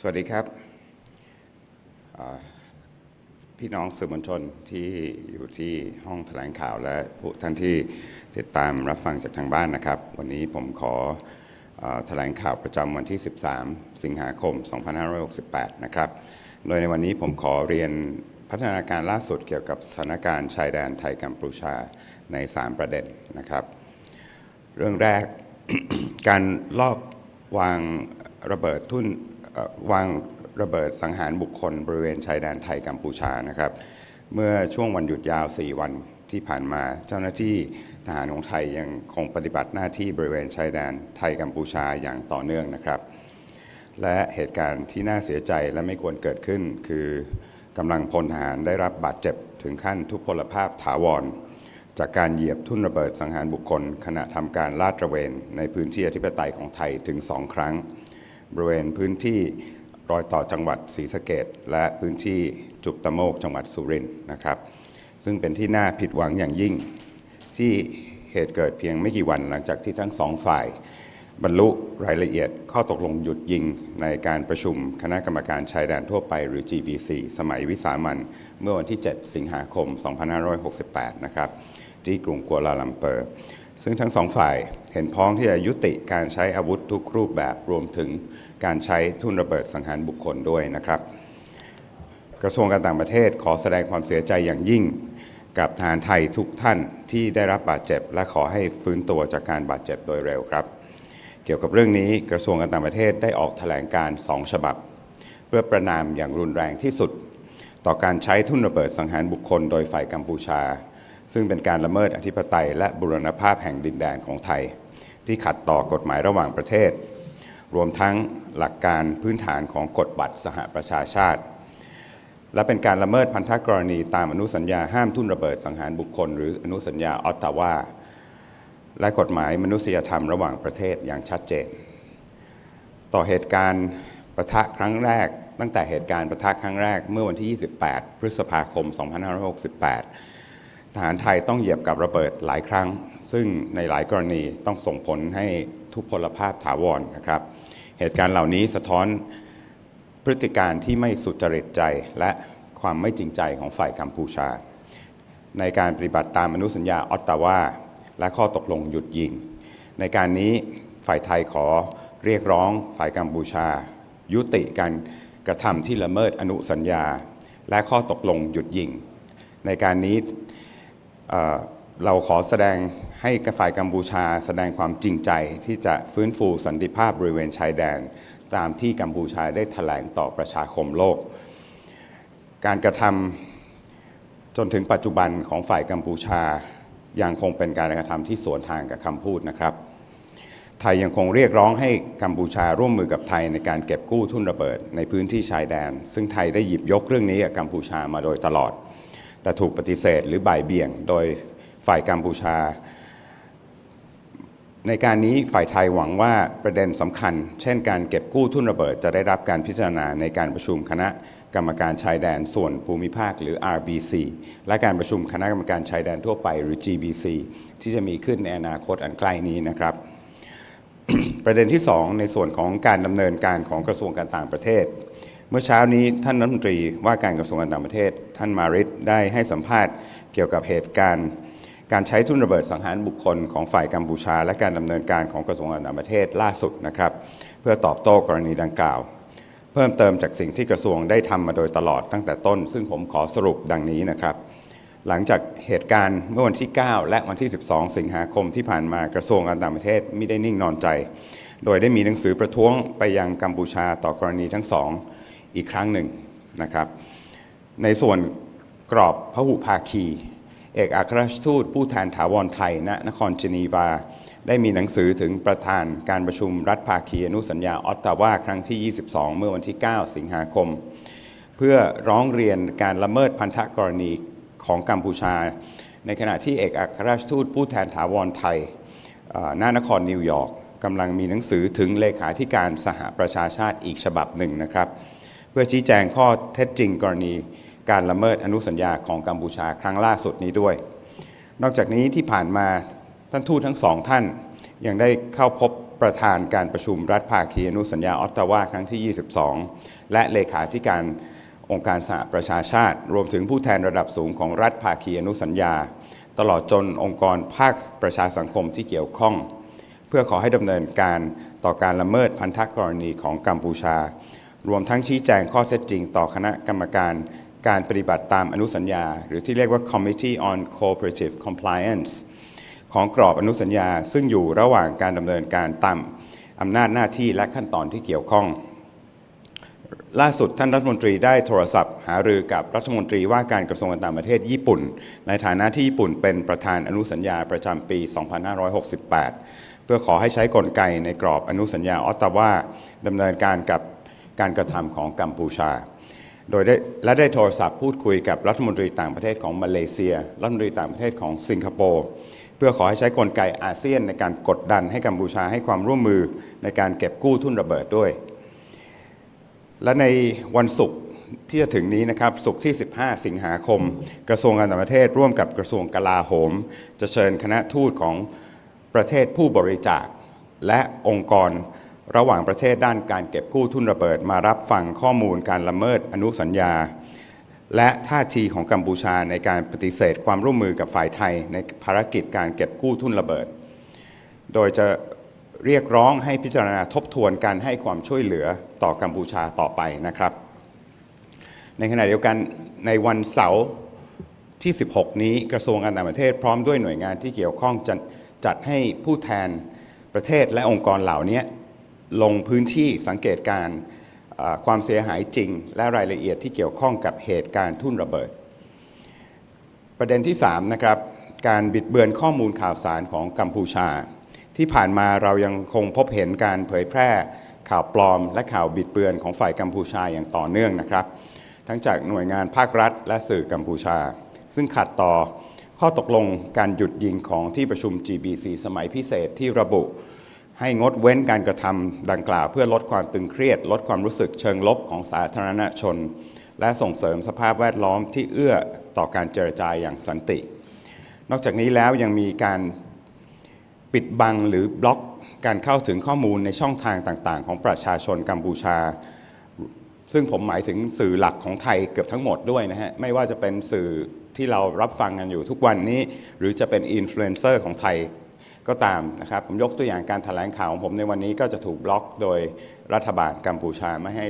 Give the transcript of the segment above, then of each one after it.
สวัสดีครับ พี่น้องสื่อมวลชนที่อยู่ที่ห้องแถลงข่าวและผู้ท่านที่ติดตามรับฟังจากทางบ้านนะครับ วันนี้ผมขออแถลงข่าวประจำวันที่ 13 สิงหาคม 2568 นะครับ โดยในวันนี้ผมขอเรียนพัฒนาการล่าสุดเกี่ยวกับสถานการณ์ชายแดนไทยกัมพูชาใน 3 ประเด็นนะครับ เรื่องแรกการลอบวางระเบิดทุ่น วางระเบิดสังหารบุคคลบริเวณชายแดนไทยกัมพูชานะครับ เมื่อช่วงวันหยุดยาว 4 วันที่ผ่านมา เจ้าหน้าที่ทหารของไทยยังคงปฏิบัติหน้าที่บริเวณชายแดนไทยกัมพูชาอย่างต่อเนื่องนะครับ และเหตุการณ์ที่น่าเสียใจและไม่ควรเกิดขึ้น คือกำลังพลทหารได้รับบาดเจ็บถึงขั้นทุพพลภาพถาวร จากการเหยียบทุ่นระเบิดสังหารบุคคล ขณะทำการลาดตระเวนในพื้นที่อธิปไตยของไทยถึงสองครั้ง บริเวณพื้นที่รอยต่อจังหวัดศรีสะเกดและพื้นที่จุกตะโมกจังหวัดสุรินทร์นะครับ ซึ่งเป็นที่น่าผิดหวังอย่างยิ่ง ที่เหตุเกิดเพียงไม่กี่วันหลังจากที่ทั้งสองฝ่ายบรรลุรายละเอียดข้อตกลงหยุดยิงในการประชุมคณะกรรมการชายแดนทั่วไปหรือ GBC สมัยวิสามันเมื่อวันที่ 7 สิงหาคม 2568 นะครับ ที่กรุงกัวลาลัมเปอร์ ซึ่งทั้งสองฝ่ายเห็นพ้องที่จะยุติการใช้อาวุธทุกรูปแบบรวมถึงการใช้ทุ่นระเบิดสังหารบุคคลด้วยนะครับ กระทรวงการต่างประเทศขอแสดงความเสียใจอย่างยิ่ง กับทหารไทยทุกท่านที่ได้รับบาดเจ็บ และขอให้ฟื้นตัวจากการบาดเจ็บโดยเร็วครับ เกี่ยวกับเรื่องนี้กระทรวงการต่างประเทศได้ออกแถลงการสองฉบับ เพื่อประนามอย่างรุนแรงที่สุด ต่อการใช้ทุ่นระเบิดสังหารบุคคล โดยฝ่ายกัมพูชา ซึ่งเป็นการละเมิดอธิปไตย และบุรณภาพแห่งดินแดนของไทย ที่ขัดต่อกฎหมายระหว่างประเทศ รวมทั้งหลักการพื้นฐานของกฎบัตรสหประชาชาติ และเป็นการละเมิดพันธกรณีตามอนุสัญญาห้ามทุ่นระเบิดสังหารบุคคล หรืออนุสัญญาออตตาวาและกฎหมายมนุษยธรรมระหว่างประเทศอย่างชัดเจน ต่อเหตุการณ์ประทะครั้งแรก ตั้งแต่เหตุการณ์ประทะครั้งแรกเมื่อวันที่ 28 พฤษภาคม 2568 ทหารไทยต้องเหยียบกับระเบิดหลายครั้ง ซึ่งในหลายกรณีต้องส่งผลให้ทุพพลภาพถาวรนะครับ เหตุการณ์เหล่านี้สะท้อนพฤติการที่ไม่สุจริตใจและความไม่จริงใจของฝ่ายกัมพูชา ในการปฏิบัติตามอนุสัญญาออตตาวาและข้อตกลงหยุดยิง ในการนี้ฝ่ายไทยขอเรียกร้องฝ่ายกัมพูชา ยุติการกระทำที่ละเมิดอนุสัญญา และข้อตกลงหยุดยิง ในการนี้ เราขอแสดงให้กฝ่ายกัมพูชา แสดงความจริงใจที่จะฟื้นฟูสันติภาพบริเวณชายแดน ตามที่กัมพูชาได้แถลงต่อประชาคมโลก การกระทำจนถึงปัจจุบันของฝ่ายกัมพูชายังคงเป็นการกระทำที่สวนทางกับคำพูดนะครับ ไทยยังคงเรียกร้องให้กัมพูชาร่วมมือกับไทยในการเก็บกู้ทุนระเบิดในพื้นที่ชายแดน ซึ่งไทยได้หยิบยกเรื่องนี้กับกัมพูชามาโดยตลอด แต่ถูกปฏิเสธหรือบ่ายเบี่ยงโดยฝ่ายกัมพูชา ในการนี้ฝ่ายไทยหวังว่าประเด็นสำคัญ เช่นการเก็บกู้ทุนระเบิดจะได้รับการพิจารณาในการประชุมคณะกรรมการชายแดนส่วนภูมิภาคหรือ RBC และการประชุมคณะกรรมการชายแดนทั่วไปหรือ GBC ที่จะมีขึ้นในอนาคตอันใกล้นี้นะครับ ประเด็นที่ 2 ในส่วนของการดำเนินการของกระทรวงการต่างประเทศ เมื่อเช้านี้ท่านรัฐมนตรีว่าการกระทรวงการต่างประเทศ ท่านมาริดได้ให้สัมภาษณ์เกี่ยวกับเหตุการณ์ การใช้ทุนระเบิดสังหารบุคคลของฝ่ายกัมพูชา และการดำเนินการของกระทรวงการต่างประเทศล่าสุดนะครับ เพื่อตอบโต้กรณีดังกล่าว เพิ่มเติมจากสิ่งที่กระทรวงได้ทำมาโดยตลอดตั้งแต่ต้น ซึ่งผมขอสรุปดังนี้นะครับ หลังจากเหตุการณ์เมื่อวันที่ 9 และวันที่ 12 สิงหาคมที่ผ่านมากระทรวงการต่างประเทศไม่ได้นิ่งนอนใจ โดยได้มีหนังสือประท้วงไปยังกัมพูชาต่อกรณีทั้งสอง อีกครั้งหนึ่งนะครับ ในส่วนกรอบพหุภาคี เอกอัครราชทูตผู้แทนถาวรไทยณนครเจนีวา ได้มีหนังสือถึงประธานการประชุมรัฐภาคีอนุสัญญาออตตาวาครั้งที่ 22 เมื่อวันที่ 9 สิงหาคม เพื่อร้องเรียนการละเมิดพันธกรณีของกัมพูชา ในขณะที่เอกอัครราชทูตผู้แทนถาวรไทยณนครนิวยอร์กกำลังมีหนังสือถึงเลขาธิการสหประชาชาติอีกฉบับหนึ่งนะครับ พื่อชี้แจงข้อเท็จจริงกรณีการละเมิดอนุสัญญาของกัมพูชาครั้งล่าสุดนี้ด้วย นอกจากนี้ที่ผ่านมาท่านทูตทั้งสองท่าน ยังได้เข้าพบประธานการประชุมรัฐภาคีอนุสัญญาออตตาวาครั้งที่ 22 และเลขาธิการองค์การสหประชาชาติ รวมถึงผู้แทนระดับสูงของรัฐภาคีอนุสัญญา ตลอดจนองค์กรภาคประชาสังคมที่เกี่ยวข้อง เพื่อขอให้ดำเนินการต่อการละเมิดพันธกรณีของกัมพูชา รวมทั้งชี้แจงข้อเท็จจริงต่อคณะกรรมการการปฏิบัติตามอนุสัญญา หรือที่เรียกว่า Committee on Cooperative Compliance ของกรอบอนุสัญญา ซึ่งอยู่ระหว่างการดำเนินการตามอำนาจหน้าที่และขั้นตอนที่เกี่ยวข้อง ล่าสุดท่านรัฐมนตรีได้โทรศัพท์ หารือกับรัฐมนตรีว่าการกระทรวงการต่างประเทศญี่ปุ่น ในฐานะที่ญี่ปุ่นเป็นประธานอนุสัญญาประจำปี 2568 เพื่อขอให้ใช้กลไกในกรอบอนุสัญญาออตตาวาดำเนินการกับ การกระทำของกัมพูชา โดยได้และได้โทรศัพท์พูดคุยกับรัฐมนตรีต่างประเทศของมาเลเซีย รัฐมนตรีต่างประเทศของสิงคโปร์เพื่อขอให้ใช้กลไกอาเซียนในการกดดันให้กัมพูชาให้ความร่วมมือในการเก็บกู้ทุนระเบิดด้วย และในวันศุกร์ที่จะถึงนี้นะครับศุกร์ที่ 15 สิงหาคม กระทรวงการต่างประเทศร่วมกับกระทรวงกลาโหม จะเชิญคณะทูตของประเทศผู้บริจาค และองค์กร ระหว่างประเทศด้านการเก็บกู้ทุนระเบิดมารับฟังข้อมูลการละเมิดอนุสัญญา และท่าทีของกัมพูชาในการปฏิเสธความร่วมมือกับฝ่ายไทยในภารกิจการเก็บกู้ทุนระเบิด โดยจะเรียกร้องให้พิจารณาทบทวนการให้ความช่วยเหลือต่อกัมพูชาต่อไปนะครับ ในขณะเดียวกันในวันเสาร์ที่ 16 นี้กระทรวงการต่างประเทศพร้อมด้วยหน่วยงานที่เกี่ยวข้องจัดจัดให้ผู้แทนประเทศและองค์กรเหล่านี้ ลงพื้นที่สังเกตการความเสียหายจริง และรายละเอียดที่เกี่ยวข้องกับเหตุการณ์ทุ่นระเบิด ประเด็นที่3นะครับการบิดเบือนข้อมูลข่าวสารของกัมพูชา ที่ผ่านมาเรายังคงพบเห็นการเผยแพร่ข่าวปลอม และข่าวบิดเบือนของฝ่ายกัมพูชาอย่างต่อเนื่องนะครับ ทั้งจากหน่วยงานภาครัฐ และสื่อกัมพูชา ซึ่งขัดต่อข้อตกลงการหยุดยิงของที่ประชุม GBC สมัยพิเศษที่ระบุ ให้งดเว้นการกระทำดังกล่าว เพื่อลดความตึงเครียด ลดความรู้สึกเชิงลบของสาธารณชน และส่งเสริมสภาพแวดล้อมที่เอื้อต่อการเจรจาอย่างสันติ นอกจากนี้แล้วยังมีการปิดบังหรือบล็อกการเข้าถึงข้อมูลในช่องทางต่าง ๆ ของประชาชนกัมพูชา ซึ่งผมหมายถึงสื่อหลักของไทยเกือบทั้งหมดด้วยนะฮะ ไม่ว่าจะเป็นสื่อที่เรารับฟังกันอยู่ทุกวันนี้ หรือจะเป็นอินฟลูเอนเซอร์ของไทย ก็ตามนะครับผมยกตัวอย่างการแถลงข่าวของผมในวันนี้ก็จะถูกบล็อกโดยรัฐบาลกัมพูชาไม่ให้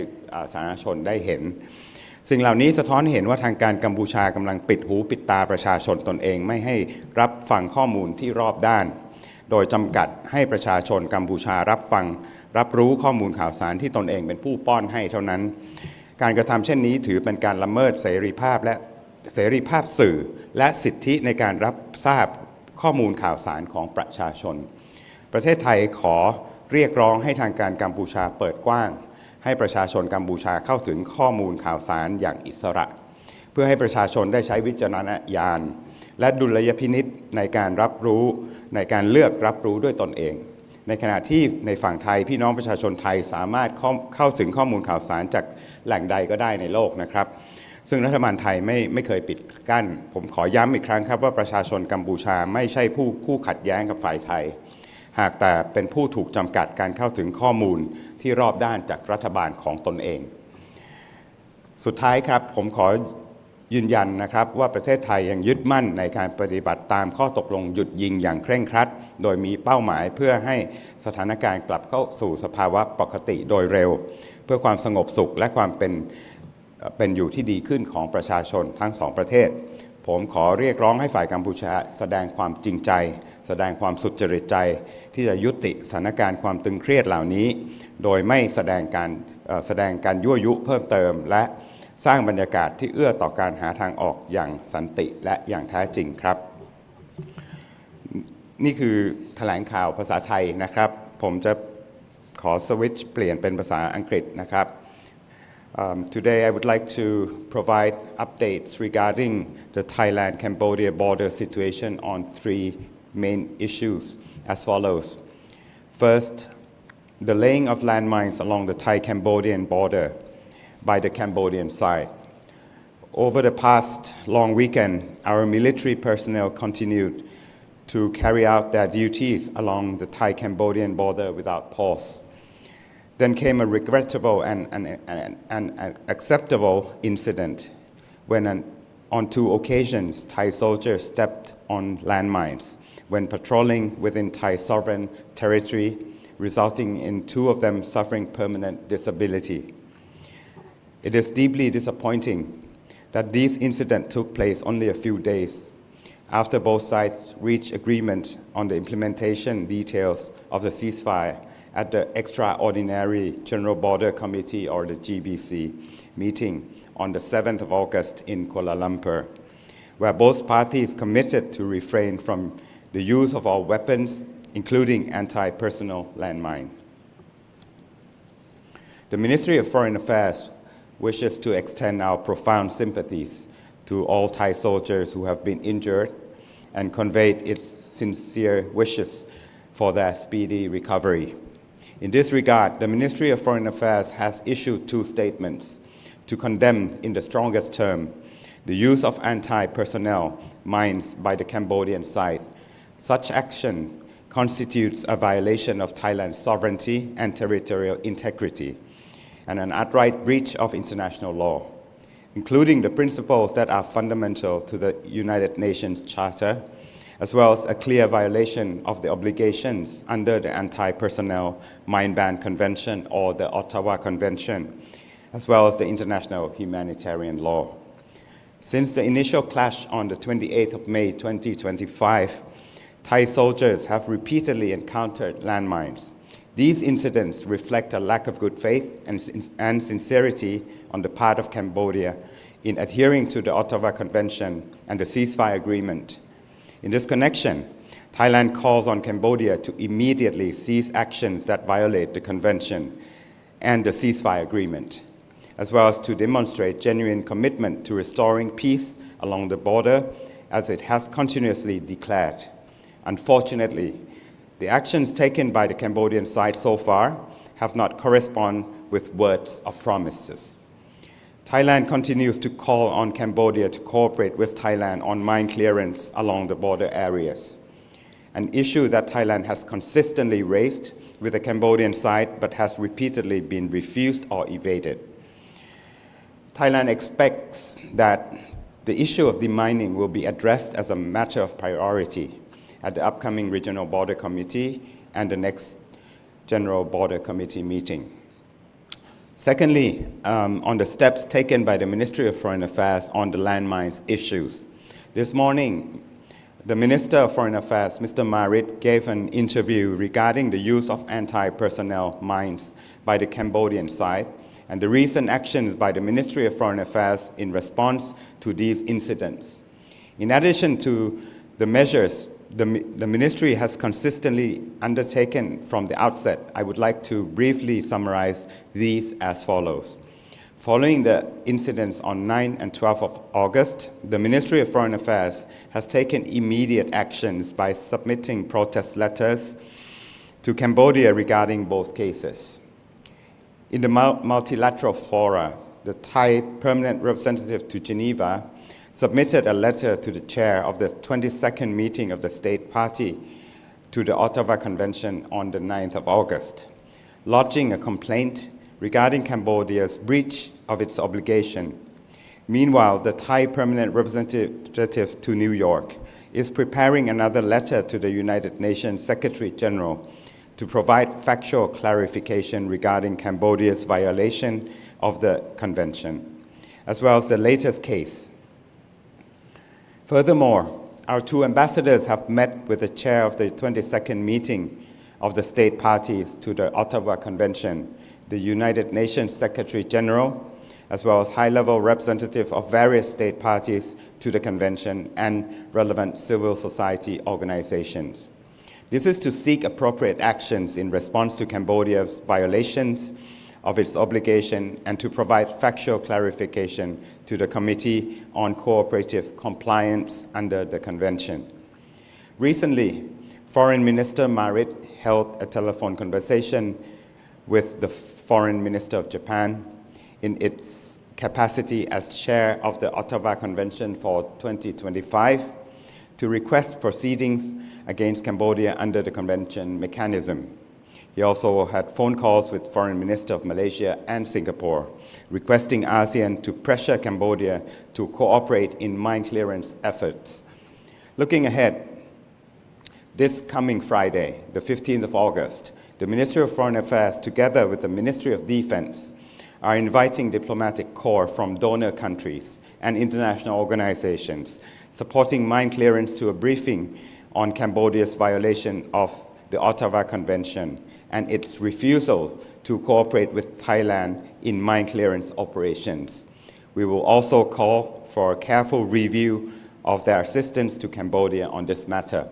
สาธารณชนได้เห็น สิ่งเหล่านี้สะท้อนเห็นว่าทางการกัมพูชากำลังปิดหูปิดตาประชาชนตนเอง ไม่ให้รับฟังข้อมูลที่รอบด้าน โดยจำกัดให้ประชาชนกัมพูชารับฟัง รับรู้ข้อมูลข่าวสารที่ตนเองเป็นผู้ป้อนให้เท่านั้น การกระทำเช่นนี้ถือเป็นการละเมิดเสรีภาพและเสรีภาพสื่อและสิทธิในการรับทราบ ข้อมูลข่าวสารของประชาชน ประเทศไทยขอเรียกร้องให้ทางการกัมพูชาเปิดกว้าง ให้ประชาชนกัมพูชาเข้าถึงข้อมูลข่าวสารอย่างอิสระ เพื่อให้ประชาชนได้ใช้วิจารณญาณ และดุลยพินิษในการรับรู้ในการเลือกรับรู้ด้วยตนเอง ในขณะที่ในฝั่งไทยพี่น้องประชาชนไทยสามารถเข้าเข้าถึงข้อมูลข่าวสารจากแหล่งใดก็ได้ในโลกนะครับ ซึ่งรัฐบาลไทยไม่ไม่เคยปิดกั้น ผมขอย้ำอีกครั้งครับว่าประชาชนกัมพูชาไม่ใช่ผู้คู่ขัดแย้งกับฝ่ายไทย หากแต่เป็นผู้ถูกจำกัดการเข้าถึงข้อมูลที่รอบด้านจากรัฐบาลของตนเอง สุดท้ายครับผมขอยืนยันนะครับว่าประเทศไทยยังยึดมั่นในการปฏิบัติตามข้อตกลงหยุดยิงอย่างเคร่งครัด โดยมีเป้าหมายเพื่อให้สถานการณ์กลับเข้าสู่สภาวะปกติโดยเร็ว เพื่อความสงบสุขและความเป็น เป็นอยู่ที่ดีขึ้นของประชาชนทั้งสองประเทศ ผมขอเรียกร้องให้ฝ่ายกัมพูชา แสดงความจริงใจ แสดงความสุจริตใจ ที่จะยุติสถานการณ์ความตึงเครียดเหล่านี้ โดยไม่แสดงการแสดงการยั่วยุเพิ่มเติม และสร้างบรรยากาศที่เอื้อต่อการหาทางออกอย่างสันติและอย่างแท้จริงครับ นี่คือแถลงข่าวภาษาไทยนะครับ ผมจะขอสวิตช์เปลี่ยนเป็นภาษาอังกฤษนะครับ Um, today, I would like to provide updates regarding the Thailand Cambodia border situation on three main issues as follows. First, the laying of landmines along the Thai Cambodian border by the Cambodian side. Over the past long weekend, our military personnel continued to carry out their duties along the Thai Cambodian border without pause. Then came a regrettable and, and, and, and acceptable incident when, an, on two occasions, Thai soldiers stepped on landmines when patrolling within Thai sovereign territory, resulting in two of them suffering permanent disability. It is deeply disappointing that these incidents took place only a few days after both sides reached agreement on the implementation details of the ceasefire at the Extraordinary General Border Committee or the GBC meeting on the 7th of August in Kuala Lumpur, where both parties committed to refrain from the use of all weapons, including anti personnel landmine. The Ministry of Foreign Affairs wishes to extend our profound sympathies to all Thai soldiers who have been injured and conveyed its sincere wishes for their speedy recovery. In this regard, the Ministry of Foreign Affairs has issued two statements to condemn in the strongest term the use of anti personnel mines by the Cambodian side. Such action constitutes a violation of Thailand's sovereignty and territorial integrity and an outright breach of international law, including the principles that are fundamental to the United Nations Charter, as well as a clear violation of the obligations under the Anti Personnel Mine Ban Convention or the Ottawa Convention, as well as the international humanitarian law. Since the initial clash on the 28th of May 2025, Thai soldiers have repeatedly encountered landmines these incidents reflect a lack of good faith and, and sincerity on the part of Cambodia in adhering to the Ottawa Convention and the ceasefire agreement. In this connection, Thailand calls on Cambodia to immediately cease actions that violate the convention and the ceasefire agreement, as well as to demonstrate genuine commitment to restoring peace along the border as it has continuously declared. Unfortunately, the actions taken by the Cambodian side so far have not corresponded with words of promises. Thailand continues to call on Cambodia to cooperate with Thailand on mine clearance along the border areas, an issue that Thailand has consistently raised with the Cambodian side but has repeatedly been refused or evaded. Thailand expects that the issue of demining will be addressed as a matter of priority at the upcoming Regional Border Committee and the next General Border Committee meeting. Secondly, um, on the steps taken by the Ministry of Foreign Affairs on the landmines issues. This morning, the Minister of Foreign Affairs, Mr. Marit, gave an interview regarding the use of anti personnel mines by the Cambodian side and the recent actions by the Ministry of Foreign Affairs in response to these incidents. In addition to the measures the, the ministry has consistently undertaken from the outset, I would like to briefly summarize these as follows. Following the incidents on 9 and 12 of August, the Ministry of Foreign Affairs has taken immediate actions by submitting protest letters to Cambodia regarding both cases. In the multilateral fora, the Thai permanent representative to Geneva submitted a letter to the chair of the 22nd meeting of the state party to the Ottawa Convention on the 9th of August, lodging a complaint regarding Cambodia's breach of its obligation. Meanwhile, the Thai permanent representative to New York is preparing another letter to the United Nations Secretary General to provide factual clarification regarding Cambodia's violation of the convention, as well as the latest case Furthermore, our two ambassadors have met with the chair of the 22nd meeting of the state parties to the Ottawa Convention, the United Nations Secretary General, as well as high level representatives of various state parties to the convention and relevant civil society organizations. This is to seek appropriate actions in response to Cambodia's violations of its obligation and to provide factual clarification to the Committee on Cooperative Compliance under the Convention. Recently, Foreign Minister Marit held a telephone conversation with the Foreign Minister of Japan in its capacity as chair of the Ottawa Convention for 2025 to request proceedings against Cambodia under the convention mechanism. He also had phone calls with Foreign Minister of Malaysia and Singapore, requesting ASEAN to pressure Cambodia to cooperate in mine clearance efforts. Looking ahead, this coming Friday, the 15th of August, the Ministry of Foreign Affairs, together with the Ministry of Defense, are inviting diplomatic corps from donor countries and international organizations supporting mine clearance to a briefing on Cambodia's violation of the Ottawa Convention and its refusal to cooperate with Thailand in mine clearance operations. We will also call for a careful review of their assistance to Cambodia on this matter.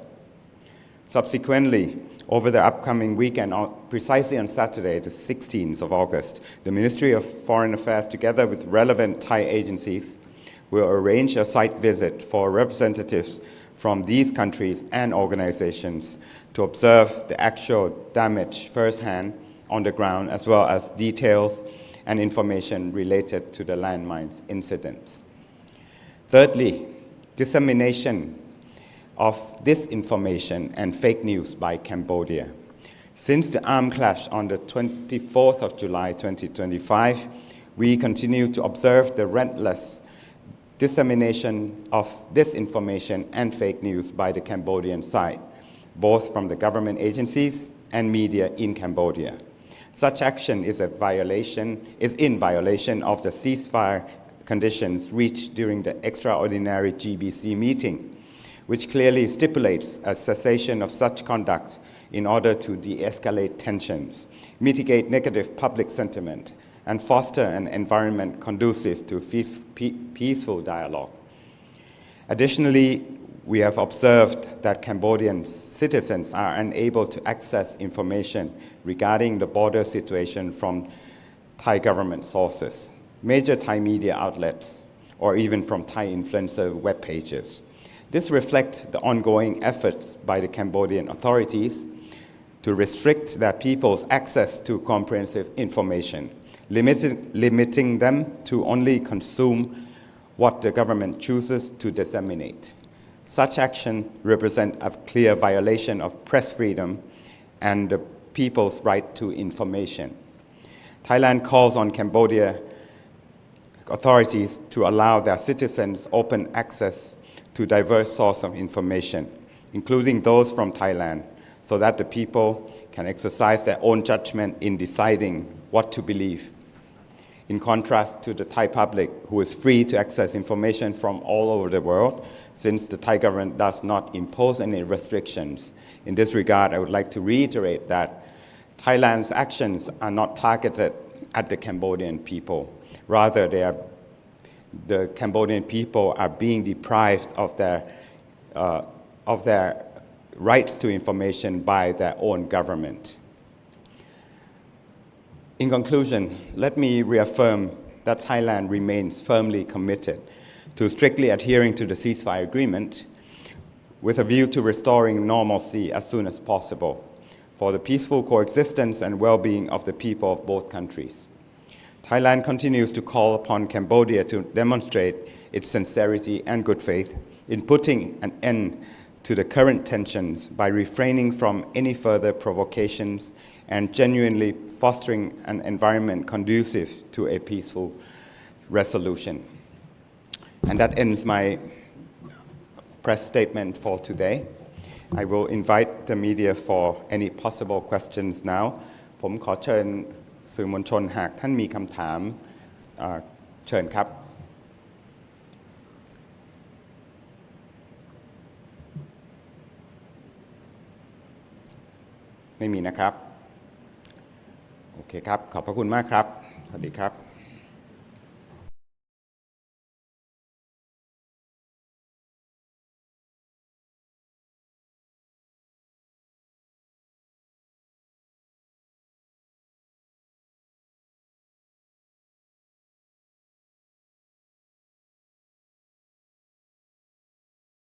Subsequently, over the upcoming weekend, precisely on Saturday, the 16th of August, the Ministry of Foreign Affairs, together with relevant Thai agencies, will arrange a site visit for representatives from these countries and organizations to observe the actual damage firsthand on the ground, as well as details and information related to the landmines incidents. Thirdly, dissemination of disinformation and fake news by Cambodia. Since the armed clash on the 24th of July 2025, we continue to observe the relentless dissemination of disinformation and fake news by the Cambodian side, both from the government agencies and media in Cambodia. Such action is a violation is in violation of the ceasefire conditions reached during the extraordinary GBC meeting which clearly stipulates a cessation of such conduct in order to de escalate tensions, mitigate negative public sentiment, and foster an environment conducive to peaceful dialogue. Additionally, we have observed that Cambodian citizens are unable to access information regarding the border situation from Thai government sources, major Thai media outlets, or even from Thai influencer web pages. This reflects the ongoing efforts by the Cambodian authorities to restrict their people's access to comprehensive information, limiting, limiting them to only consume what the government chooses to disseminate. Such action represent a clear violation of press freedom and the people's right to information. Thailand calls on Cambodia authorities to allow their citizens open access to diverse sources of information, including those from Thailand, so that the people can exercise their own judgment in deciding what to believe. In contrast to the Thai public, who is free to access information from all over the world, since the Thai government does not impose any restrictions. In this regard, I would like to reiterate that Thailand's actions are not targeted at the Cambodian people. Rather, they are, the Cambodian people are being deprived of their, uh, of their rights to information by their own government. In conclusion, let me reaffirm that Thailand remains firmly committed to strictly adhering to the ceasefire agreement with a view to restoring normalcy as soon as possible for the peaceful coexistence and well being of the people of both countries. Thailand continues to call upon Cambodia to demonstrate its sincerity and good faith in putting an end to the current tensions by refraining from any further provocations and genuinely fostering an environment conducive to a peaceful resolution. And that ends my press statement for today. I will invite the media for any possible questions now ผมขอเชิญสื่อมวลชนหากท่านมีคำถามเอ่อเชิญครับ ไม่มีนะครับ โอ เคครับ ขอบพระคุณมากครับ สวัสดีครับ